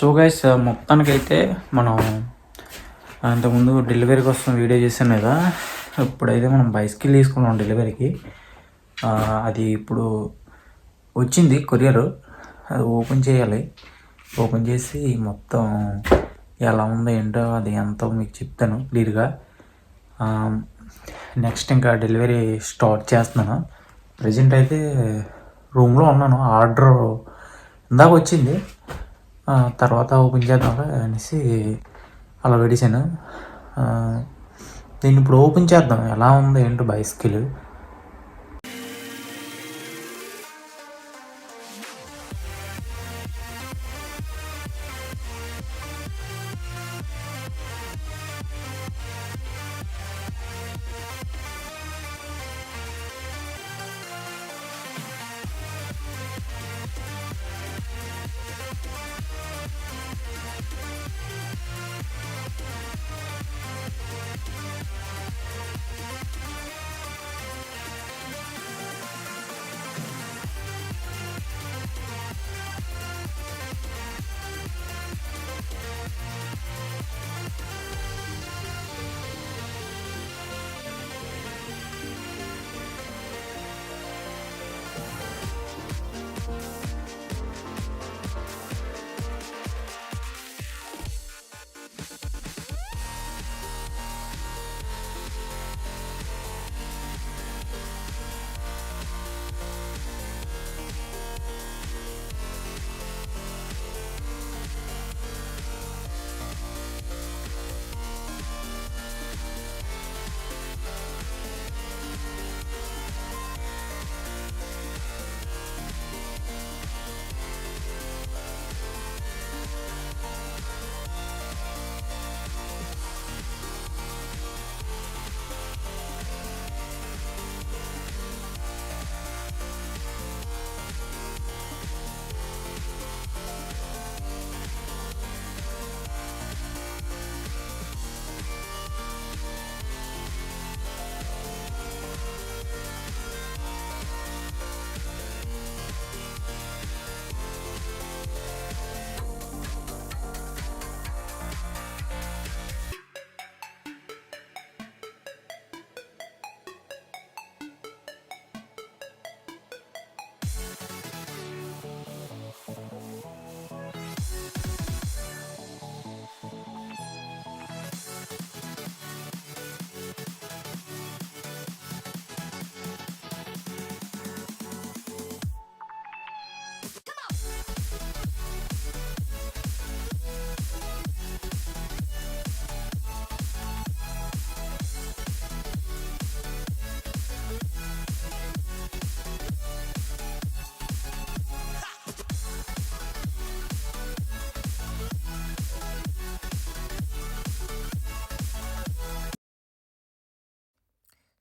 So guys మొత్తానికైతే మనం అంతకుముందు డెలివరీ కోసం వీడియో చేశాను కదా. ఇప్పుడైతే మనం బైస్కిల్ తీసుకున్నాం డెలివరీకి అది ఇప్పుడు వచ్చింది కొరియర్ అది ఓపెన్ చేయాలి. ఓపెన్ చేసి మొత్తం ఎలా ఉందో ఏంటో అది ఎంతో మీకు చెప్తాను క్లియర్గా నెక్స్ట్ ఇంకా డెలివరీ స్టార్ట్ చేస్తున్నాను. ప్రజెంట్ అయితే రూమ్లో ఉన్నాను. ఆర్డర్ ఇందాక వచ్చింది. తర్వాత ఓపెన్ చేద్దాం అనేసి అలా పెట్టేశాను. దీన్ని ఇప్పుడు ఓపెన్ చేద్దాం. ఎలా ఉందో ఏంటో బైస్కిల్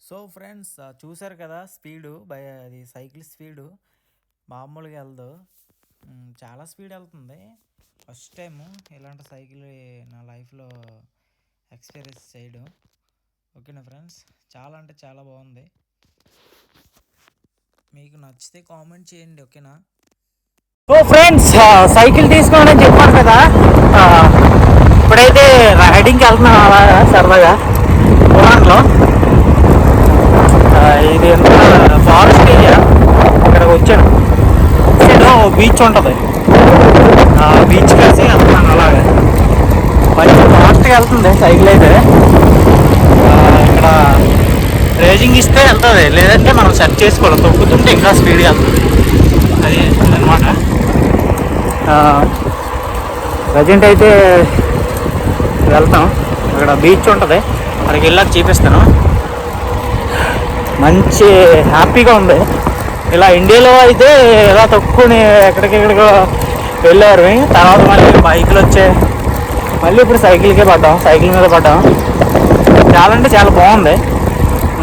సో ఫ్రెండ్స్ చూసారు కదా స్పీడు బై అది సైకిల్ స్పీడు మామూలుగా వెళ్దు. చాలా స్పీడ్ వెళ్తుంది. ఫస్ట్ టైము ఇలాంటి సైకిల్ నా లైఫ్లో ఎక్స్పీరియన్స్ చేయడం. ఓకేనా ఫ్రెండ్స్? చాలా అంటే చాలా బాగుంది. మీకు నచ్చితే కామెంట్ చేయండి ఓకేనా? సో ఫ్రెండ్స్ సైకిల్ తీసుకోమని చెప్పాను కదా. ఇప్పుడైతే రైడింగ్కి వెళ్తున్నాం అలాగా సరదాగా. పొలాల్లో ఇది ఎంత? Forest area? ఇక్కడికి వచ్చాను. ఏదో బీచ్ ఉంటుంది. ఆ బీచ్ కలిసి వెళ్తున్నాను అలాగే. మంచి ఫాస్ట్గా వెళ్తుంది సైకిల్ అయితే. ఇక్కడ రేజింగ్ ఇస్తే వెళ్తుంది. లేదంటే మనం సెట్ చేసుకోవాలి. తొక్కుతుంటే ఇంకా స్పీడ్గా వెళ్తుంది. అది అనమాట ప్రజెంట్ అయితే వెళ్తాం. ఇక్కడ బీచ్ ఉంటుంది. అక్కడికి వెళ్ళాక చూపిస్తాను. మంచి హ్యాపీగా ఉంది. ఇలా ఇండియాలో అయితే ఇలా తక్కువని ఎక్కడికెక్కడికో వెళ్ళారు తర్వాత మళ్ళీ బైకులు వచ్చాయి మళ్ళీ ఇప్పుడు సైకిల్కే పడ్డాం సైకిల్ మీద పడ్డాం. చాలా అంటే చాలా బాగుంది.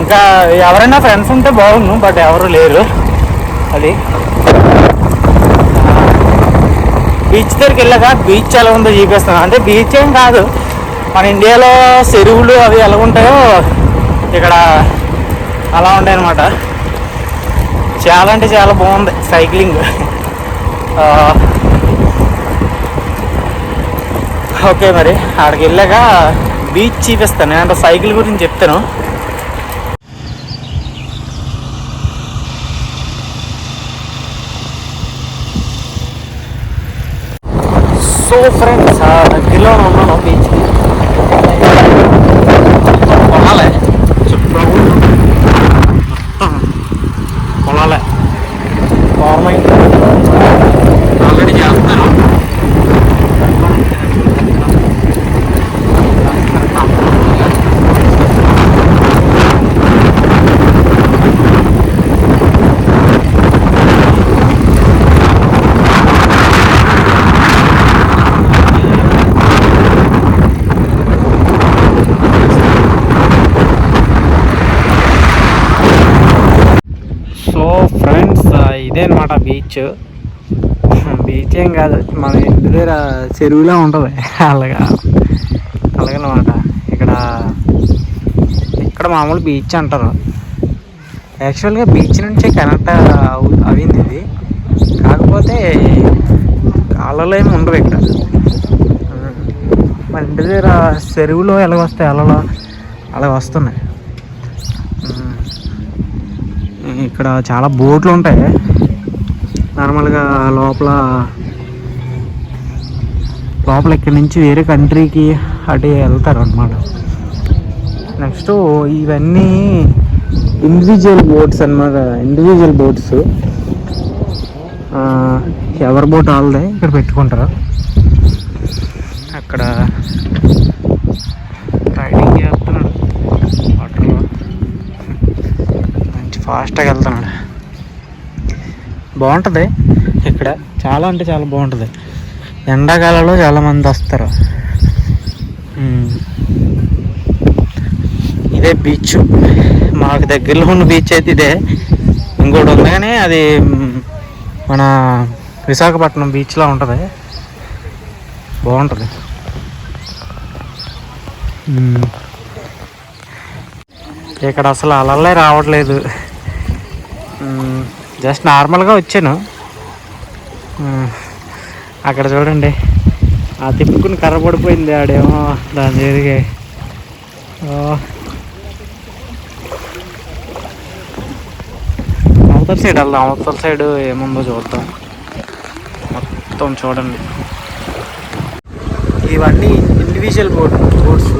ఇంకా ఎవరైనా ఫ్రెండ్స్ ఉంటే బాగుండు బట్ ఎవరు లేరు. అది. బీచ్ దగ్గరికి వెళ్ళాక బీచ్ ఎలా ఉందో చూపిస్తాను. అంటే బీచ్ ఏం కాదు. మన ఇండియాలో చెరువులు అవి ఎలా ఉంటాయో ఇక్కడ అలా ఉంటాయి అనమాట చాలా అంటే చాలా బాగుంది సైక్లింగ్. ఓకే మరి ఆడికి వెళ్ళాక బీచ్ చూపిస్తాను. అంటే సైకిల్ గురించి చెప్తాను. సో ఫ్రెండ్స్ దగ్గరలో ఉన్నాను బీచ్కి పొలాలే చుట్టూ మొత్తం పొలాలే ఫార్మింగ్ ఆల్రెడీ చేస్తున్నారు సో ఫ్రెండ్స్ బీచ్. బీచ్ ఏం కాదు. మన ఇంటి దగ్గర చెరువులో ఉంటుంది. అలాగా. అలాగనమాట. ఇక్కడ ఇక్కడ మామూలు బీచ్ అంటారు. యాక్చువల్గా బీచ్ నుంచే కనెక్ట్ అవు- అయింది ఇది. కాకపోతే అలలు ఏమి ఉండవు ఇక్కడ. మన ఇంటి దగ్గర చెరువులో ఎలా వస్తాయి అలలో అలా వస్తున్నాయి. ఇక్కడ చాలా బోట్లు ఉంటాయి. నార్మల్గా లోపల లోపల ఇక్కడి నుంచి వేరే కంట్రీకి అటు వెళ్తారు అనమాట నెక్స్ట్ ఇవన్నీ ఇండివిజువల్ బోట్స్ అన్నమాట ఇండివిజువల్ బోట్స్ ఎవరి బోట్ వాళ్ళదే? ఇక్కడ పెట్టుకుంటారు? అక్కడ రైడింగ్ చేస్తున్నాడు. వాటర్లో మంచి ఫాస్ట్గా వెళ్తున్నాడు. బాగుంటుంది. ఇక్కడ చాలా అంటే చాలా బాగుంటుంది. ఎండాకాలంలో చాలామంది వస్తారు. ఇదే బీచ్ మాకు దగ్గరలో ఉన్న బీచ్ అయితే ఇదే. ఇంకోటి ఉంది కానీ అది మన విశాఖపట్నం బీచ్లో ఉంటుంది. బాగుంటుంది. ఇక్కడ అసలు అలలే రావట్లేదు. జస్ట్ నార్మల్గా వచ్చాను అక్కడ చూడండి ఆ తిప్పుకుని కర్ర పడిపోయింది ఆడేమో దాని జరిగే అవతల సైడ్ వెళ్దాం అవతల సైడ్ ఏముందో చూద్దాం మొత్తం చూడండి ఇవన్నీ ఇండివిజువల్ బోర్డ్ బోర్డ్స్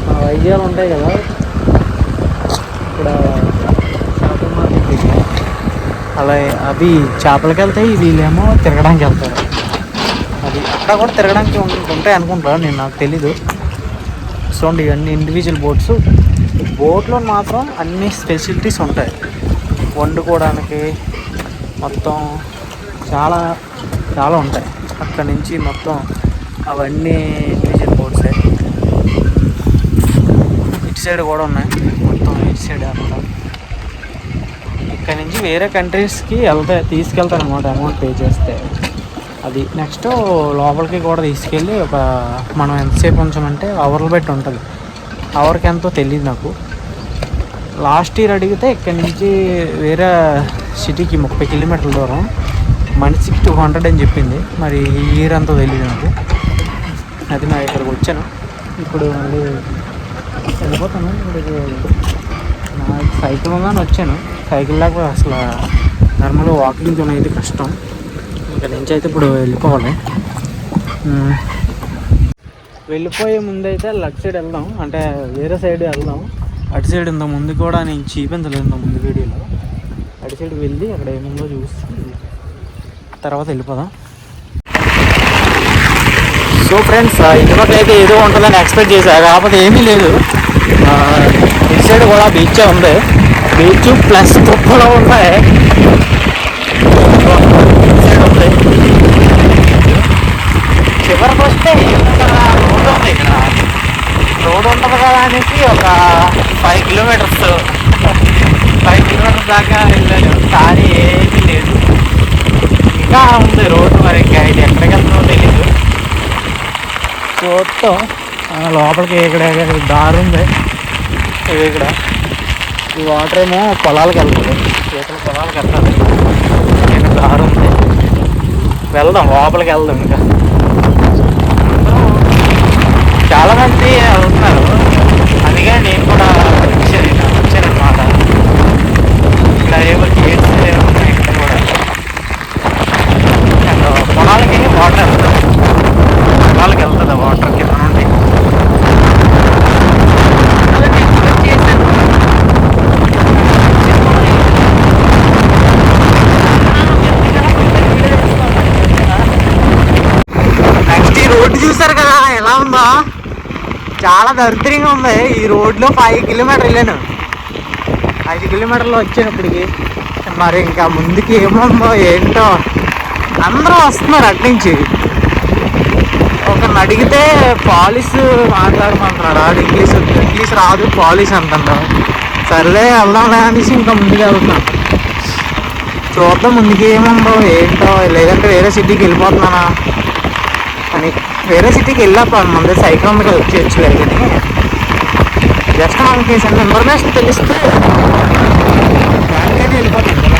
మన వైద్యాలు ఉంటాయి కదా ఇక్కడ చేపల అలా అవి చేపలకి వెళ్తాయి వీళ్ళేమో తిరగడానికి వెళ్తారు. అది అక్కడ కూడా తిరగడానికి ఉం- ఉంటాయి అనుకుంటాను నేను నాకు తెలీదు. చూడండి ఇవన్నీ ఇండివిజువల్ బోట్స్ బోట్లో మాత్రం అన్ని ఫెసిలిటీస్ ఉంటాయి. వండుకోవడానికి మొత్తం చాలా చాలా ఉంటాయి. అక్కడ నుంచి మొత్తం అవన్నీ ఇండివిజువల్ బోట్సే ఇటు సైడ్ కూడా ఉన్నాయి. మొత్తం ఇటు సైడ్ అంతా ఇక్కడ నుంచి వేరే కంట్రీస్కి వెళ్తా తీసుకెళ్తారు అనమాట అమౌంట్ పే చేస్తే. అది నెక్స్ట్ లోపలికి కూడా తీసుకెళ్ళి ఒక మనం ఎంతసేపు ఉంచమంటే అవర్లు బట్టి ఉంటుంది. అవర్కి ఎంతో తెలియదు నాకు. లాస్ట్ ఇయర్ అడిగితే ఇక్కడ నుంచి వేరే సిటీకి ముప్పై కిలోమీటర్ల దూరం మనిషికి టూ హండ్రెడ్ అని చెప్పింది. మరి ఈ ఇయర్ అంతా తెలియదు నాకు. అది నా ఇక్కడికి వచ్చాను. ఇప్పుడు మళ్ళీ వెళ్ళిపోతాను. ఇప్పుడు నా సైకిల్ ఉందని వచ్చాను. సైకిల్ లేకపోతే అసలు నార్మల్గా వాకింగ్ అయితే కష్టం. ఇంకా నుంచి అయితే ఇప్పుడు వెళ్ళిపోవాలి. వెళ్ళిపోయే ముందు అయితే లెఫ్ట్ సైడ్ వెళ్దాం. అంటే వేరే సైడ్ వెళ్దాం. అటు సైడ్ ఇంత ముందు కూడా నేను చూపించలేదు ఇంత ముందు వీడియోలో. అటు సైడ్ వెళ్ళి అక్కడ ఏముందో చూసి తర్వాత వెళ్ళిపోదాం. సో ఫ్రెండ్స్ ఇటుపక్క అయితే ఏదో ఉంటుందని ఎక్స్పెక్ట్ చేశాను కాకపోతే ఏమీ లేదు. ఇటు సైడ్ కూడా బీచే ఉంది. బీచ్ ప్లస్ తుప్పలో ఉన్నాయి చివరికి వస్తే రోడ్ ఉంది ఇక్కడ రోడ్ ఉంటుంది కదా అనేసి ఒక ఫైవ్ కిలోమీటర్స్ ఫైవ్ కిలోమీటర్స్ దాకా వెళ్ళాను. కానీ ఏమీ లేదు. ఇంకా ఉంది రోడ్డు మరి. ఇంకా ఇది ఎక్కడికి వెళ్తుందో తెలీదు. చూస్తాం లోపలికి ఇక్కడ ఇక్కడ దారి ఉంది. ఇది ఇక్కడ. ఈ వాటర్ ఏమో పొలాలకు వెళ్తుంది. చేతుల పొలాలకు వెళ్తుంది. నేను దారి ఉంది. వెళ్దాం లోపలికి వెళ్దాం ఇంకా చాలా మంది వెళ్తున్నారు అందుకే నేను కూడా వచ్చాను ఇక్కడ వచ్చాను అనమాట ఇక్కడ ఏవో గేట్స్ ఏవో ఉన్నాయి ఇక్కడ కూడా అండ్ పొలాలకి వాటర్ వెళ్తుంది పొలాలకి వెళ్తుంది వాటర్ కింద నుండి అదే నేను వచ్చేసాను. నెక్స్ట్ ఈ రోడ్డు చూసారు కదా ఎలా ఉందో? చాలా దరిద్రంగా ఉంది. ఈ రోడ్లో ఫైవ్ కిలోమీటర్ వెళ్ళాను. ఐదు కిలోమీటర్లు వచ్చాను ఇప్పటికి మరి ఇంకా ముందుకి ఏముందో ఏంటో అందరూ వస్తున్నారు అటు నుంచి ఒకరిని అడిగితే పాలిస్ మాట్లాడమంటున్నాడు. ఆడు ఇంగ్లీష్ ఇంగ్లీష్ రాదు పాలిస్ అంటున్నాడు సర్లే వెళ్దాంలే అనేసి ఇంకా ముందుకు వెళ్తున్నాను. చూద్దాం ముందుకి ఏముందో ఏంటో. లేదంటే వేరే సిటీకి వెళ్ళిపోతున్నానా? అని వేరే సిటీకి వెళ్ళాక ముందు సైకిల్ మీద వచ్చేయచ్చులే కానీ జస్ట్ మనకి చిన్న ఇన్ఫర్మేషన్ తెలిస్తే దానికైతే వెళ్ళిపోతాం కదా.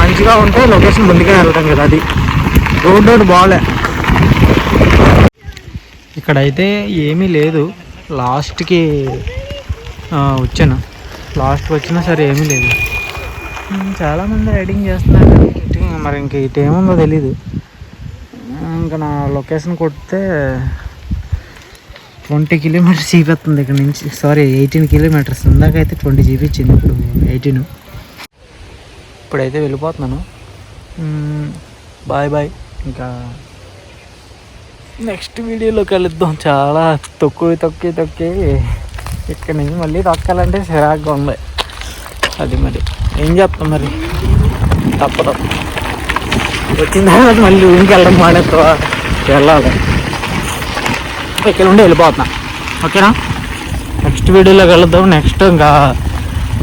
మంచిగా ఉంటే లొకేషన్ ముందుకే వెళ్తాం కదా అది. రోడ్ రోడ్ బాగాలే ఇక్కడైతే ఏమీ లేదు. లాస్ట్కి వచ్చాను. లాస్ట్కి వచ్చినా సరే ఏమీ లేదు. చాలామంది రైడింగ్ చేస్తున్నారు. మరి ఇంక ఇటు ఏముందో తెలీదు. ఇంకా నా లొకేషన్ కొడితే ట్వంటీ కిలోమీటర్స్ చూపిస్తుంది ఇక్కడ నుంచి. సారీ ఎయిటీన్ కిలోమీటర్స్ ఇందాకైతే ట్వంటీ చూపించింది ఇప్పుడు ఎయిటీన్ ఇప్పుడైతే వెళ్ళిపోతున్నాను. బాయ్ బాయ్ ఇంకా నెక్స్ట్ వీడియోలో కలుద్దాం చాలా తొక్కి తొక్కి తొక్కి ఇక్కడ నుంచి మళ్ళీ తొక్కాలంటే చిరాగ్గా ఉంది. అది మరి. ఏం చెప్తాం మరి? తప్పదు. వచ్చిన తర్వాత మళ్ళీ ఊరికి వెళ్ళడం మానేస్తా వెళ్ళాలి. ఇక్కడ నుండి వెళ్ళిపోతున్నా. ఓకేనా? నెక్స్ట్ వీడియోలో వెళ్దాం. నెక్స్ట్ ఇంకా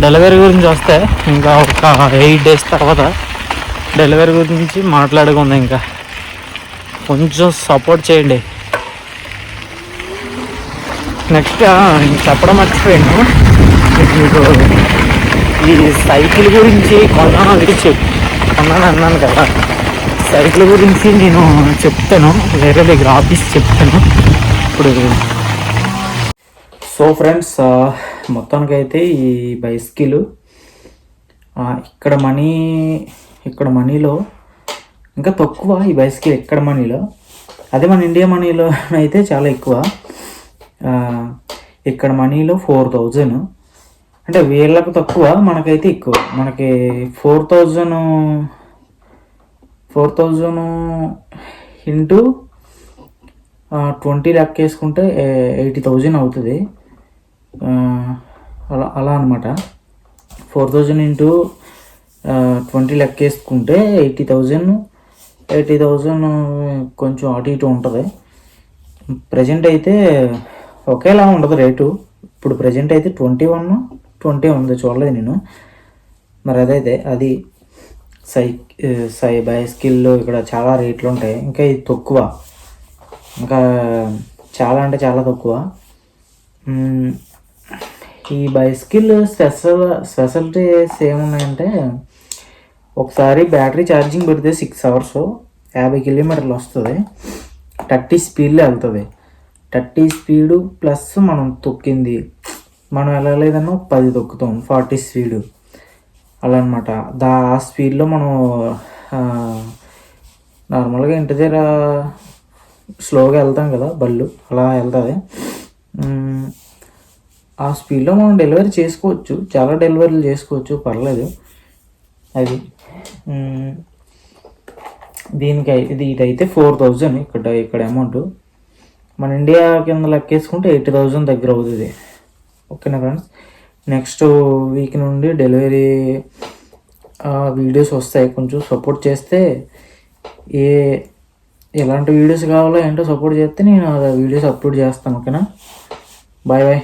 డెలివరీ గురించి వస్తే ఇంకా ఒక ఎయిట్ డేస్ తర్వాత డెలివరీ గురించి మాట్లాడుకుందాం ఇంకా. కొంచెం సపోర్ట్ చేయండి. నెక్స్ట్ చెప్పడం మర్చిపోయాను. మీకు ఈ సైకిల్ గురించి కొన్నాను అది చెప్పు కొన్నాను అన్నాను కదా. సైకిల్ గురించి నేను చెప్తాను వేరే దగ్గర ఆఫీస్ చెప్తాను. ఇప్పుడు సో ఫ్రెండ్స్ మొత్తానికైతే ఈ బైస్కిల్ ఇక్కడ మనీ ఇక్కడ మనీలో ఇంకా తక్కువ ఈ బైస్కిల్ ఇక్కడ మనీలో? అదే మన ఇండియా మనీలో అయితే చాలా ఎక్కువ. ఇక్కడ మనీలో ఫోర్ థౌజండ్. అంటే వీళ్ళకు తక్కువ మనకైతే ఎక్కువ. మనకి four thousand four thousand into twenty లెక్క వేసుకుంటే ఎయిటీ థౌజండ్ అవుతుంది. అలా అలా అనమాట ఫోర్ థౌజండ్ ఇంటూ ట్వంటీ లెక్క వేసుకుంటే ఎయిటీ థౌజండ్ ఎయిటీ థౌజండ్ కొంచెం అటు ఇటు ఉంటుంది. ప్రజెంట్ అయితే ఒకేలా ఉండదు రేటు. ఇప్పుడు ప్రజెంట్ అయితే ట్వంటీ వన్ ట్వంటీ ఉంది చూడలేదు నేను. మరి అదైతే అది సై సై బైస్కిల్ ఇక్కడ చాలా రేట్లు ఉంటాయి ఇంకా ఇది తక్కువ. ఇంకా చాలా అంటే చాలా తక్కువ. ఈ బైస్కిల్ స్పెషల్ స్పెషాలిటీస్ ఏమున్నాయంటే ఒకసారి బ్యాటరీ ఛార్జింగ్ పెడితే సిక్స్ అవర్స్ యాభై కిలోమీటర్లు వస్తుంది. థర్టీ స్పీడ్లో వెళ్తుంది. థర్టీ స్పీడు ప్లస్ మనం తొక్కింది. మనం వెళ్ళలేదన్నా పది తొక్కుతాం ఫార్టీ స్పీడు. అలా అనమాట దా ఆ స్పీడ్లో మనం నార్మల్గా ఇంటి దగ్గర స్లోగా వెళ్తాం కదా బళ్ళు అలా వెళ్తుంది. ఆ స్పీడ్లో మనం డెలివరీ చేసుకోవచ్చు. చాలా డెలివరీలు చేసుకోవచ్చు పర్లేదు. అది దీనికి ఇది ఇదైతే ఫోర్ థౌజండ్ ఇక్కడ ఇక్కడ అమౌంట్. మన ఇండియా కింద లెక్కేసుకుంటే ఎయిటీ థౌజండ్ దగ్గర అవుతుంది. ఓకేనా ఫ్రెండ్స్? నెక్స్ట్ వీక్ నుండి డెలివరీ వీడియోస్ వస్తాయి. కొంచెం సపోర్ట్ చేస్తే ఏ ఎలాంటి వీడియోస్ కావాలో ఏంటో సపోర్ట్ చేస్తే నేను ఆ వీడియోస్ అప్లోడ్ చేస్తాను ఓకేనా? Bye bye.